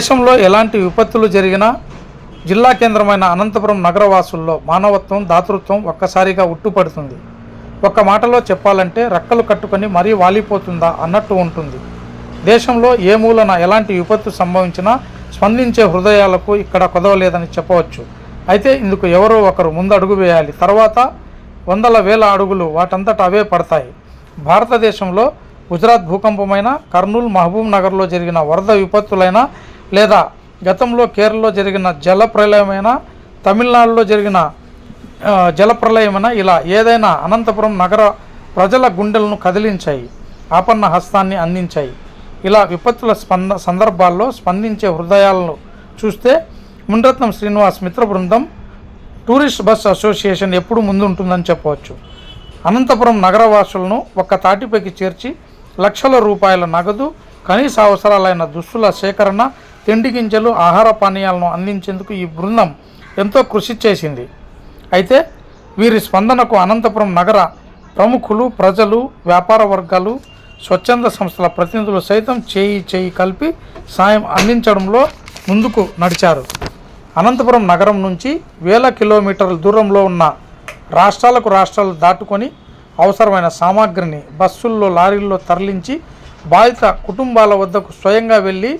దేశంలో ఎలాంటి విపత్తులు జరిగినా జిల్లా కేంద్రమైన అనంతపురం నగరవాసుల్లో మానవత్వం దాతృత్వం ఒక్కసారిగా ఉట్టుపడుతుంది. ఒక్క మాటలో చెప్పాలంటే రెక్కలు కట్టుకొని మరీ వాలిపోతుందా అన్నట్టు ఉంటుంది. దేశంలో ఏ మూలన ఎలాంటి విపత్తు సంభవించినా స్పందించే హృదయాలకు ఇక్కడ కొదవలేదని చెప్పవచ్చు. అయితే ఇందుకు ఎవరో ఒకరు ముందు అడుగు వేయాలి. తర్వాత వందల వేల అడుగులు వాటంతట అవే పడతాయి. భారతదేశంలో గుజరాత్ భూకంపమైన కర్నూలు మహబూబ్ నగర్లో జరిగిన వరద విపత్తులైనా లేదా గతంలో కేరళలో జరిగిన జల ప్రళయమైనా తమిళనాడులో జరిగిన జల జలప్రలయమైన ఇలా ఏదైనా అనంతపురం నగర ప్రజల గుండెలను కదిలించాయి ఆపన్న హస్తాన్ని అందించాయి. ఇలా విపత్తుల స్పంద సందర్భాల్లో స్పందించే హృదయాలను చూస్తే మున్రత్నం శ్రీనివాస్ మిత్ర బృందం టూరిస్ట్ బస్ అసోసియేషన్ ఎప్పుడు ముందుంటుందని చెప్పవచ్చు. అనంతపురం నగరవాసులను ఒక్క తాటిపైకి చేర్చి లక్షల రూపాయల నగదు కనీస అవసరాలైన దుస్తుల సేకరణ తిండి గింజలు ఆహార పానీయాలను అందించేందుకు ఈ బృందం ఎంతో కృషి చేసింది. అయితే వీరి స్పందనకు అనంతపురం నగర ప్రముఖులు ప్రజలు వ్యాపార వర్గాలు స్వచ్ఛంద సంస్థల ప్రతినిధులు సైతం చేయి చేయి కలిపి సాయం అందించడంలో ముందుకు నడిచారు. అనంతపురం నగరం నుంచి వేల కిలోమీటర్ల దూరంలో ఉన్న రాష్ట్రాలకు రాష్ట్రాలు దాటుకొని అవసరమైన సామాగ్రిని బస్సుల్లో లారీల్లో తరలించి బాధిత కుటుంబాల వద్దకు స్వయంగా వెళ్ళి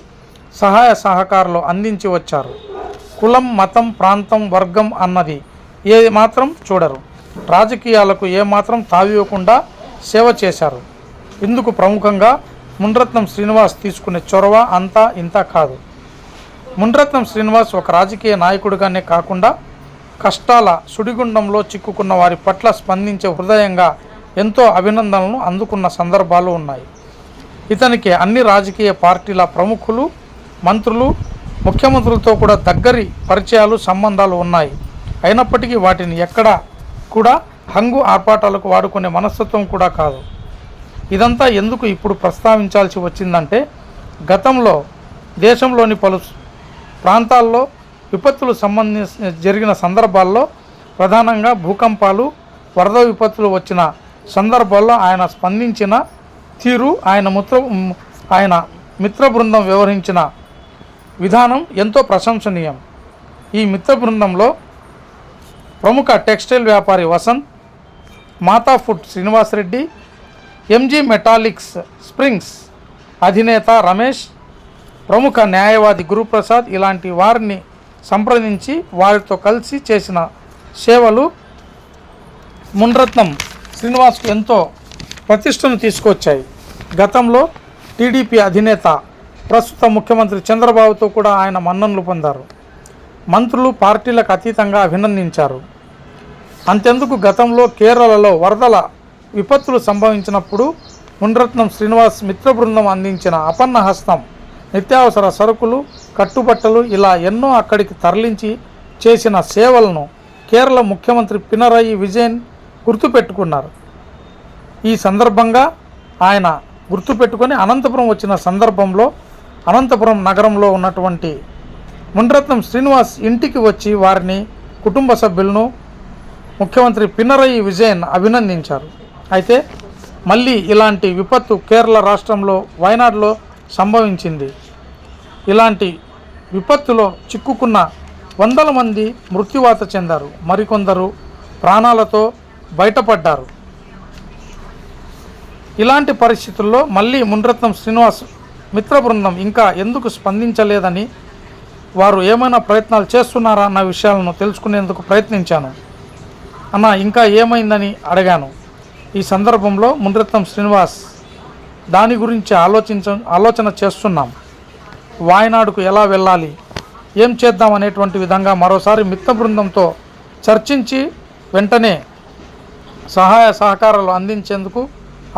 సహాయ సహకారాలు అందించి వచ్చారు. కులం మతం ప్రాంతం వర్గం అన్నది ఏ మాత్రం చూడరు. రాజకీయాలకు ఏమాత్రం తావివ్వకుండా సేవ చేశారు. ఇందుకు ప్రముఖంగా ముండ్రత్నం శ్రీనివాస్ తీసుకునే చొరవ అంతా ఇంత కాదు. ముండ్రత్నం శ్రీనివాస్ ఒక రాజకీయ నాయకుడిగానే కాకుండా కష్టాల సుడిగుండంలో చిక్కుకున్న వారి పట్ల స్పందించే హృదయంగా ఎంతో అభినందనలను అందుకున్న సందర్భాలు ఉన్నాయి. ఇతనికి అన్ని రాజకీయ పార్టీల ప్రముఖులు మంత్రులు ముఖ్యమంత్రులతో కూడా దగ్గరి పరిచయాలు సంబంధాలు ఉన్నాయి. అయినప్పటికీ వాటిని ఎక్కడా కూడా హంగు ఆర్పాటాలకు వాడుకునే మనస్తత్వం కూడా కాదు. ఇదంతా ఎందుకు ఇప్పుడు ప్రస్తావించాల్సి వచ్చిందంటే గతంలో దేశంలోని పలు ప్రాంతాల్లో విపత్తులు సంబంధించి జరిగిన సందర్భాల్లో ప్రధానంగా భూకంపాలు వరద విపత్తులు వచ్చిన సందర్భాల్లో ఆయన స్పందించిన తీరు ఆయన మిత్ర ఆయన మిత్ర బృందం వ్యవహరించిన విధానం ఎంతో ప్రశంసనీయం. ఈ మిత్ర బృందంలో ప్రముఖ టెక్స్టైల్ వ్యాపారి Vasant Mata food Srinivasareddy MG metallics springs అధినేత రమేష్ ప్రముఖ న్యాయవాది గురుప్రసాద్ ఇలాంటి వారిని సంప్రదించి వారితో కలిసి చేసిన సేవలు మున్రత్నం శ్రీనివాస్కు ఎంతో ప్రతిష్టను తీసుకొచ్చాయి. గతంలో టీడీపీ అధినేత ప్రస్తుత ముఖ్యమంత్రి చంద్రబాబుతో కూడా ఆయన మన్ననలు పొందారు. మంత్రులు పార్టీలకు అతీతంగా అభినందించారు. అంతెందుకు గతంలో కేరళలో వరదల విపత్తులు సంభవించినప్పుడు మున్రత్నం శ్రీనివాస్ మిత్ర బృందం అందించిన అపన్న హస్తం నిత్యావసర సరుకులు కట్టుబట్టలు ఇలా ఎన్నో అక్కడికి తరలించి చేసిన సేవలను కేరళ ముఖ్యమంత్రి పినరయి విజయన్ గుర్తుపెట్టుకున్నారు. ఈ సందర్భంగా ఆయన గుర్తుపెట్టుకొని అనంతపురం వచ్చిన సందర్భంలో అనంతపురం నగరంలో ఉన్నటువంటి మున్రత్నం శ్రీనివాస్ ఇంటికి వచ్చి వారిని కుటుంబ సభ్యులను ముఖ్యమంత్రి పినరయి విజయన్ అభినందించారు. అయితే మళ్ళీ ఇలాంటి విపత్తు కేరళ రాష్ట్రంలో వయనాడులో సంభవించింది. ఇలాంటి విపత్తులో చిక్కుకున్న వందల మంది మృత్యువాత చెందారు. మరికొందరు ప్రాణాలతో బయటపడ్డారు. ఇలాంటి పరిస్థితుల్లో మళ్ళీ మున్రత్నం శ్రీనివాస్ మిత్ర బృందం ఇంకా ఎందుకు స్పందించలేదని వారు ఏమైనా ప్రయత్నాలు చేస్తున్నారా అన్న విషయాలను తెలుసుకునేందుకు ప్రయత్నించాను. అన్న ఇంకా ఏమైందని అడిగాను. ఈ సందర్భంలో మున్రత్నం శ్రీనివాస్ దాని గురించి ఆలోచించ ఆలోచన చేస్తున్నాం. వాయనాడుకు ఎలా వెళ్ళాలి? ఏం చేద్దాం అనేటువంటి విధంగా మరోసారి మిత్ర బృందంతో చర్చించి వెంటనే సహాయ సహకారాలు అందించేందుకు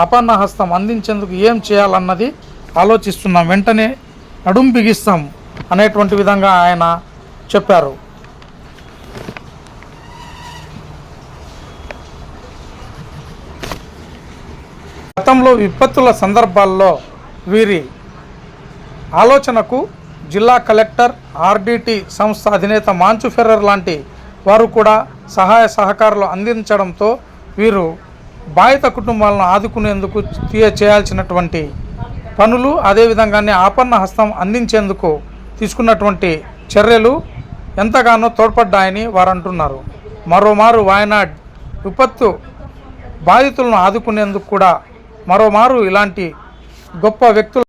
అపన్న హస్తం అందించేందుకు ఏం చేయాలన్నది ఆలోచిస్తున్నాం. వెంటనే నడుం బిగిస్తాం అనేటువంటి విధంగా ఆయన చెప్పారు. గతంలో విపత్తుల సందర్భాల్లో వీరి ఆలోచనకు జిల్లా కలెక్టర్ ఆర్డిటి సంస్థ అధినేత మాంచు ఫెర్రర్ లాంటి వారు కూడా సహాయ సహకారాలు అందించడంతో వీరు బాధిత కుటుంబాలను ఆదుకునేందుకు చేయాల్సినటువంటి పనులు అదేవిధంగానే ఆపన్న హస్తం అందించేందుకు తీసుకున్నటువంటి చర్యలు ఎంతగానో తోడ్పడ్డాయని వారు అంటున్నారు మరోమారు వాయనాడ్ విపత్తు బాధితులను ఆదుకునేందుకు కూడా మరోమారు ఇలాంటి గొప్ప వ్యక్తులు